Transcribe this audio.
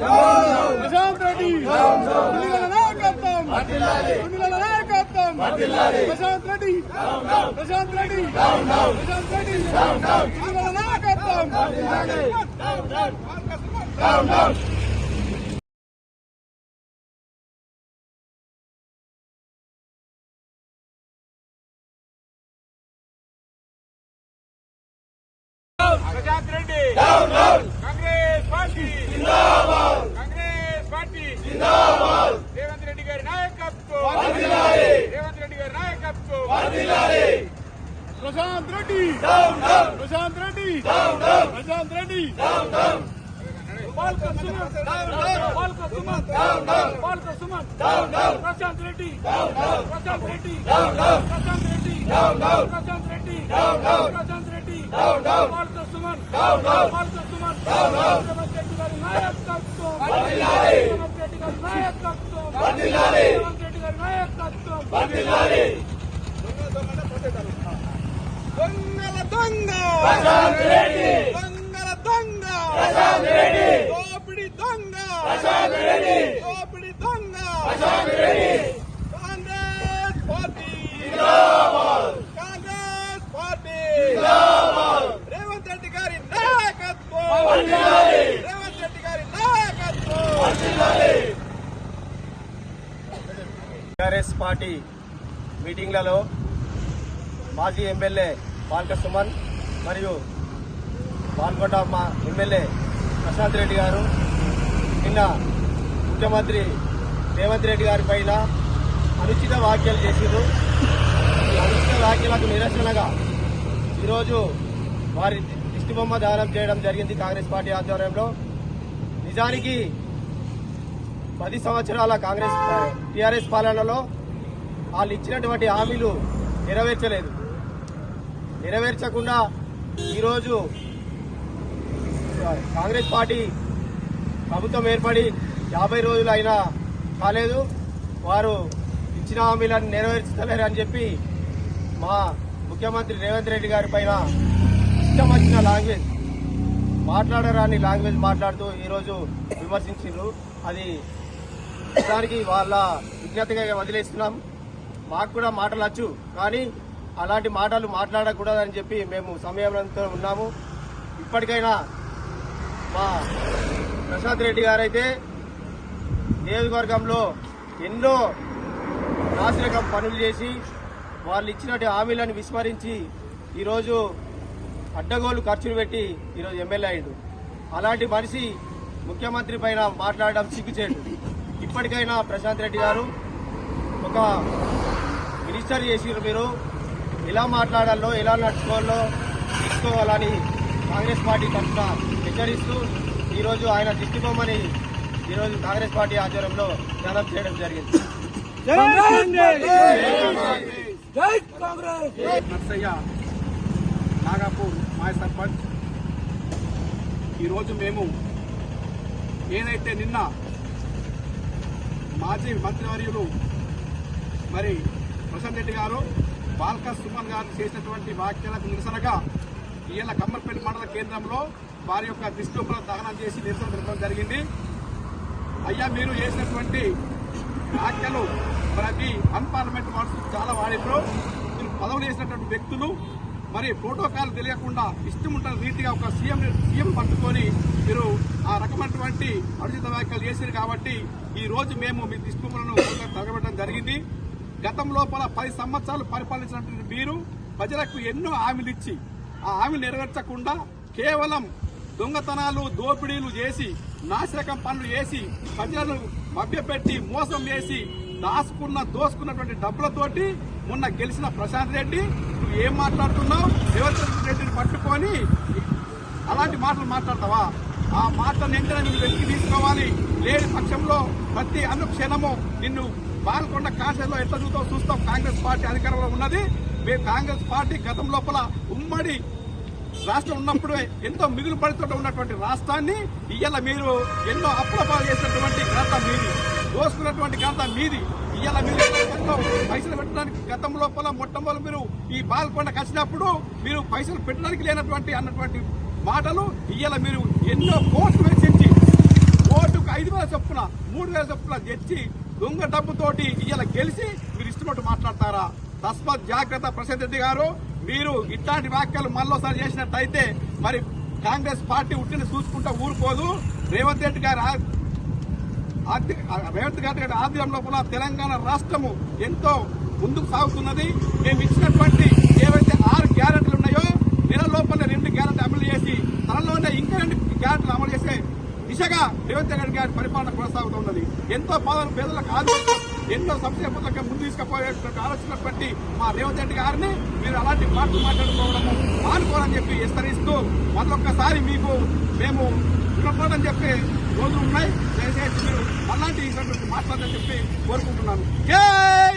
ప్రశాంత్ రెడ్డి పులిగల నాయకత్వం పులిగల నాయకత్వం ప్రశాంత్ రెడ్డి ప్రశాంత్ రెడ్డి ప్రశాంత్ రెడ్డి పులిగల నాయకత్వం ప్రశాంత్ రెడ్డి కాంగ్రెస్ పార్టీ కాంగ్రెస్ పార్టీ రేవంత్ రెడ్డి గారి నాయకత్వం రేవంత్ రెడ్డి గారి నాయకత్వం ప్రశాంత్ రెడ్డి ప్రశాంత్ రెడ్డి ప్రశాంత్ రెడ్డి పాల్క సుమన్ పాల్క సుమన్ పాల్క సుమన్ ప్రశాంత్ రెడ్డి ప్రశాంత్ రెడ్డి ప్రశాంత్ రెడ్డి ప్రశాంత్ రెడ్డి ప్రశాంత్ రెడ్డి పాల్క సుమన్ పాల్క సుమన్ రేవంత్ రెడ్డి గారి నాయకత్వం దొంగల దొంగ. దొంగల దొంగ. దోపిడి దొంగ. దోపిడి దొంగ. కాంగ్రెస్ పార్టీ. కాంగ్రెస్ పార్టీ. రేవంత్ రెడ్డి గారి నాయకత్వం రేవంత్ రెడ్డి గారి నాయకత్వం టీఆర్ఎస్ పార్టీ మీటింగ్లలో మాజీ ఎమ్మెల్యే పాల్క సుమన్ మరియు పాల్గొండ మా ఎమ్మెల్యే ప్రశాంత్ రెడ్డి గారు నిన్న ముఖ్యమంత్రి రేవంత్ రెడ్డి గారి పైన అనుచిత వ్యాఖ్యలు చేసిండ్రు. ఈ అనుచిత వ్యాఖ్యలకు నిరసనగా ఈరోజు వారి దిష్టిబొమ్మ దానం చేయడం జరిగింది కాంగ్రెస్ పార్టీ ఆధ్వర్యంలో. నిజానికి పది సంవత్సరాల కాంగ్రెస్ టీఆర్ఎస్ పాలనలో వాళ్ళు ఇచ్చినటువంటి హామీలు నెరవేర్చలేదు. నెరవేర్చకుండా ఈరోజు కాంగ్రెస్ పార్టీ ప్రభుత్వం ఏర్పడి యాభై రోజులు అయినా కాలేదు. వారు ఇచ్చిన హామీలను నెరవేర్చలేరు అని చెప్పి మా ముఖ్యమంత్రి రేవంత్ రెడ్డి గారి పైన ఇష్టం వచ్చిన లాంగ్వేజ్ మాట్లాడరాని లాంగ్వేజ్ మాట్లాడుతూ ఈరోజు విమర్శించారు అది దానికి వాళ్ళ విజ్ఞతగా వదిలేస్తున్నాం. మాకు కూడా మాటలు వచ్చు కానీ అలాంటి మాటలు మాట్లాడకూడదని చెప్పి మేము సమయంలో ఉన్నాము. ఇప్పటికైనా మా ప్రశాంత్ రెడ్డి గారైతే నియోజకవర్గంలో ఎన్నో నాశనకం పనులు చేసి వాళ్ళు ఇచ్చినటువంటి హామీలను విస్మరించి ఈరోజు అడ్డగోలు ఖర్చులు పెట్టి ఈరోజు ఎమ్మెల్యే అయిండు అలాంటి మనిషి ముఖ్యమంత్రి పైన మాట్లాడడం సిగ్గుచేటు. ఇప్పటికైనా ప్రశాంత్ రెడ్డి గారు ఒక మినిస్టర్ చేసిరు మీరు. ఎలా మాట్లాడాలో ఎలా నడుచుకోవాలో తీసుకోవాలని కాంగ్రెస్ పార్టీ తరఫున హెచ్చరిస్తూ ఈరోజు ఆయన దిష్టిబొమ్మని ఈరోజు కాంగ్రెస్ పార్టీ ఆధ్వర్యంలో ధ్యానం చేయడం జరిగింది. నర్సయ్య నాగాపూర్ మాయ సర్పంచ్. ఈరోజు మేము ఏదైతే నిన్న మాజీ మంత్రివర్యులు మరి ప్రశాంత్ రెడ్డి గారు బాల్క సుమన్ గారు చేసినటువంటి వ్యాఖ్యలకు నిరసనగా ఈయన కమ్మర్పల్లి మండల కేంద్రంలో వారి యొక్క దిష్టిపల దహనం చేసి నిరసన తెలపడం జరిగింది. అయ్యా మీరు చేసినటువంటి వ్యాఖ్యలు ప్రతి అన్పార్లమెంట్ వర్డ్స్ చాలా వాడిప్పుడు మీరు పదవులు చేసినటువంటి వ్యక్తులు మరి ప్రోటోకాల్ తెలియకుండా ఇష్టం ఉంటున్న రీతిగా ఒక సీఎం సీఎం పట్టుకొని మీరు ఆ రకమైనటువంటి అనుచిత వ్యాఖ్యలు చేశారు కాబట్టి ఈ రోజు మేము మీ దిష్టిపలను తగబెట్టడం జరిగింది. గతం లోపల పది సంవత్సరాలు పరిపాలించినటువంటి మీరు ప్రజలకు ఎన్నో హామీలు ఇచ్చి ఆ హామీలు నెరవేర్చకుండా కేవలం దొంగతనాలు దోపిడీలు చేసి నాశరకం పనులు చేసి ప్రజలను మభ్యపెట్టి మోసం చేసి దాసుకున్న దోసుకున్నటువంటి డబ్బులతోటి మొన్న గెలిచిన ప్రశాంత్ రెడ్డి నువ్వు ఏం మాట్లాడుతున్నావు? రేవంత్ రెడ్డిని పట్టుకొని అలాంటి మాటలు మాట్లాడతావా? ఆ మాటలు వెంటనే నువ్వు వెతికి తీసుకోవాలి. లేని పక్షంలో ప్రతి అనుక్షణము నిన్ను పాల్గొండ కాన్స్టిట్యూన్సీలో ఎట్లా చూస్తావు చూస్తాం. కాంగ్రెస్ పార్టీ అధికారంలో ఉన్నది. మేము కాంగ్రెస్ పార్టీ గతం లోపల ఉమ్మడి రాష్ట్రం ఉన్నప్పుడే ఎంతో మిగులు పడితో ఉన్నటువంటి రాష్ట్రాన్ని ఇవాళ మీరు ఎన్నో అప్పులపాలు చేసినటువంటి ఘనత మీది. దోసుకున్నటువంటి ఘనత మీది. ఇవాళ మీరు పైసలు పెట్టడానికి గతం లోపల మొట్టమొదటి మీరు ఈ బాల్కొండ కసినప్పుడు మీరు పైసలు పెట్టడానికి లేనటువంటి అన్నటువంటి మాటలు ఇవాళ మీరు ఎన్నో కోట్లు ఐదు వేల చొప్పున మూడు వేల చొప్పున తెచ్చి దొంగ డబ్బుతోటి ఇవాళ గెలిచి మీరు ఇష్టపట్టు మాట్లాడతారా? తస్మత్ జాగ్రత్త ప్రశాంత్ రెడ్డి గారు మీరు ఇట్లాంటి వ్యాఖ్యలు మళ్ళీసారి చేసినట్టయితే మరి కాంగ్రెస్ పార్టీ ఉట్టిని చూసుకుంటా ఊరుకోదు. రేవంత్ రెడ్డి గారు రేవంత్ రెడ్డి గారి ఆధ్వర్యంలో కూడా తెలంగాణ రాష్ట్రము ఎంతో ముందుకు సాగుతున్నది. మేము ఇచ్చినటువంటి ఏవైతే ఆరు గ్యారెంటీలు ఉన్నాయో నెల లోపల రెండు గ్యారెంటీ అమలు చేసి త్వరలోనే ఇంకా రెండు గ్యారెంటీలు అమలు చేసే దిశగా రేవంత్ రెడ్డి గారి పరిపాలన కొనసాగుతున్నది. ఎంతో పాదలు పేదలకు ఆదుకుంటూ ఎన్నో సంక్షేమ పథకం ముందు తీసుకుపోయేటువంటి ఆలోచనటువంటి మా రేవంత్ రెడ్డి గారిని మీరు అలాంటి మాటలు మాట్లాడుకోవడము మానుకోవాలని చెప్పి విస్తరిస్తూ మరొక్కసారి మీకు మేము రుణపడని చెప్పి రోజులు ఉన్నాయి. దయచేసి మీరు అలాంటి ఇటువంటి మాట్లాడని చెప్పి కోరుకుంటున్నాను. జై